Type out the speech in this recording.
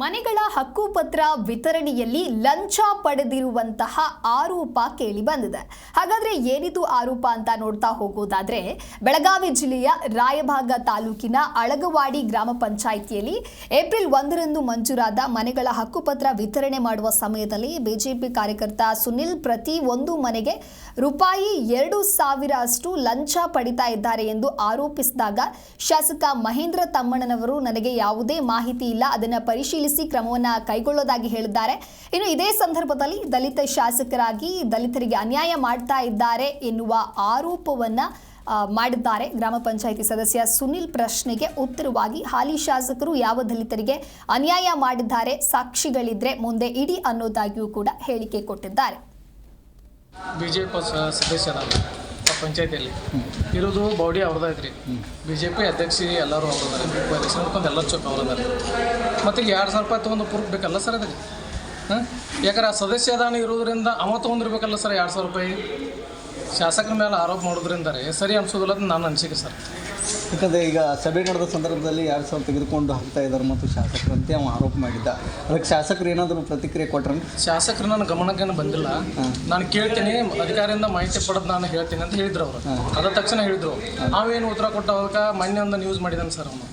ಮನೆಗಳ ಹಕ್ಕುಪತ್ರ ವಿತರಣೆಯಲ್ಲಿ ಲಂಚ ಪಡೆದಿರುವಂತಹ ಆರೋಪ ಕೇಳಿ ಬಂದಿದೆ. ಹಾಗಾದ್ರೆ ಏನಿದು ಆರೋಪ ಅಂತ ನೋಡ್ತಾ ಹೋಗೋದಾದ್ರೆ, ಬೆಳಗಾವಿ ಜಿಲ್ಲೆಯ ರಾಯಭಾಗ ತಾಲೂಕಿನ ಅಳಗವಾಡಿ ಗ್ರಾಮ ಪಂಚಾಯಿತಿಯಲ್ಲಿ ಏಪ್ರಿಲ್ ಒಂದರಂದು ಮಂಜೂರಾದ ಮನೆಗಳ ಹಕ್ಕುಪತ್ರ ವಿತರಣೆ ಮಾಡುವ ಸಮಯದಲ್ಲಿ ಬಿಜೆಪಿ ಕಾರ್ಯಕರ್ತ ಸುನಿಲ್ ಪ್ರತಿ ಒಂದು ಮನೆಗೆ ರೂಪಾಯಿ ಎರಡು ಸಾವಿರ ಅಷ್ಟು ಲಂಚ ಪಡಿತಾ ಇದ್ದಾರೆ ಎಂದು ಆರೋಪಿಸಿದಾಗ ಶಾಸಕ ಮಹೇಂದ್ರ ತಮ್ಮಣ್ಣನವರು ನನಗೆ ಯಾವುದೇ ಮಾಹಿತಿ ಇಲ್ಲ, ಅದನ್ನು ಪರಿಶೀಲಿಸಿ ಕ್ರಮವನ್ನ ಕೈಗೊಳ್ಳೋದಾಗಿ ಹೇಳಿದ್ದಾರೆ. ಇನ್ನು ಇದೇ ಸಂದರ್ಭದಲ್ಲಿ ದಲಿತ ಶಾಸಕರಾಗಿ ದಲಿತರಿಗೆ ಅನ್ಯಾಯ ಮಾಡ್ತಾ ಇದ್ದಾರೆ ಎನ್ನುವ ಆರೋಪವನ್ನ ಮಾಡಿದ್ದಾರೆ ಗ್ರಾಮ ಪಂಚಾಯಿತಿ ಸದಸ್ಯ ಸುನಿಲ್ ಪ್ರಶ್ನೆಗೆ ಉತ್ತರವಾಗಿ, ಹಾಲಿ ಶಾಸಕರು ಯಾವ ದಲಿತರಿಗೆ ಅನ್ಯಾಯ ಮಾಡಿದ್ದಾರೆ, ಸಾಕ್ಷಿಗಳಿದ್ರೆ ಮುಂದೆ ಇಡಿ ಅನ್ನೋದಾಗಿಯೂ ಕೂಡ ಹೇಳಿಕೆ ಕೊಟ್ಟಿದ್ದಾರೆ. ಬಿಜೆಪಿ ಜೆ ಸದಸ್ಯರ ಆ ಪಂಚಾಯತಿಯಲ್ಲಿ. ಇರೋದು ಬಾಡಿ ಅವ್ರದ್ದು ರೀ ಬಿ ಜೆ ಪಿ ಅಧ್ಯಕ್ಷಿ ಎಲ್ಲರೂ ಅವ್ರದಾರೆ ಅಧ್ಯಕ್ಷ ನೋಡ್ಕೊಂಡು ಎಲ್ಲ ಚೊಕ್ಕ ಅವ್ರದಾರೆ ಮತ್ತು ಈಗ ಎರಡು ಸಾವಿರ ರೂಪಾಯಿ ತೊಗೊಂಡು ಪ್ರೂಫ್ ಬೇಕಲ್ಲ ಸರ್ ಅದಕ್ಕೆ ಹಾಂ ಯಾಕಂದ್ರೆ ಆ ಸದಸ್ಯ ಅದಾನ ಇರೋದ್ರಿಂದ ಅವ ತೊಗೊಂಡಿರ್ಬೇಕಲ್ಲ ಸರ್ ಎರಡು ಸಾವಿರ ರೂಪಾಯಿ? ಶಾಸಕರ ಮೇಲೆ ಆರೋಪ ಮಾಡೋದ್ರಿಂದ ರೀ ಸರಿ ಅನ್ಸೋದಿಲ್ಲ ನನ್ನ ಅನಿಸಿಕೆ ಸರ್. ಯಾಕಂದರೆ ಈಗ ಸಭೆ ನಡೆದ ಸಂದರ್ಭದಲ್ಲಿ ಯಾರು ಸಹ ತೆಗೆದುಕೊಂಡು ಹಾಕ್ತಾ ಇದ್ದಾರೆ ಮತ್ತು ಶಾಸಕರಂತೆ ಅವನು ಆರೋಪ ಮಾಡಿದ್ದ. ಅದಕ್ಕೆ ಶಾಸಕರು ಏನಾದರೂ ಪ್ರತಿಕ್ರಿಯೆ ಕೊಟ್ರೆ? ಶಾಸಕರು ನನ್ನ ಗಮನಕ್ಕೇನು ಬಂದಿಲ್ಲ. ನಾನು ಕೇಳ್ತೀನಿ ಅಧಿಕಾರಿಯಿಂದ ಮಾಹಿತಿ ಪಡೆದು ನಾನು ಹೇಳ್ತೀನಿ ಅಂತ ಹೇಳಿದ್ರು ಅವರು. ಅದ ತಕ್ಷಣ ಹೇಳಿದ್ರು ನಾವೇನು ಉತ್ತರ ಕೊಟ್ಟ ಮೊನ್ನೆ ಒಂದು ನ್ಯೂಸ್ ಮಾಡಿದ್ದಾನೆ ಸರ್ ಅವನು.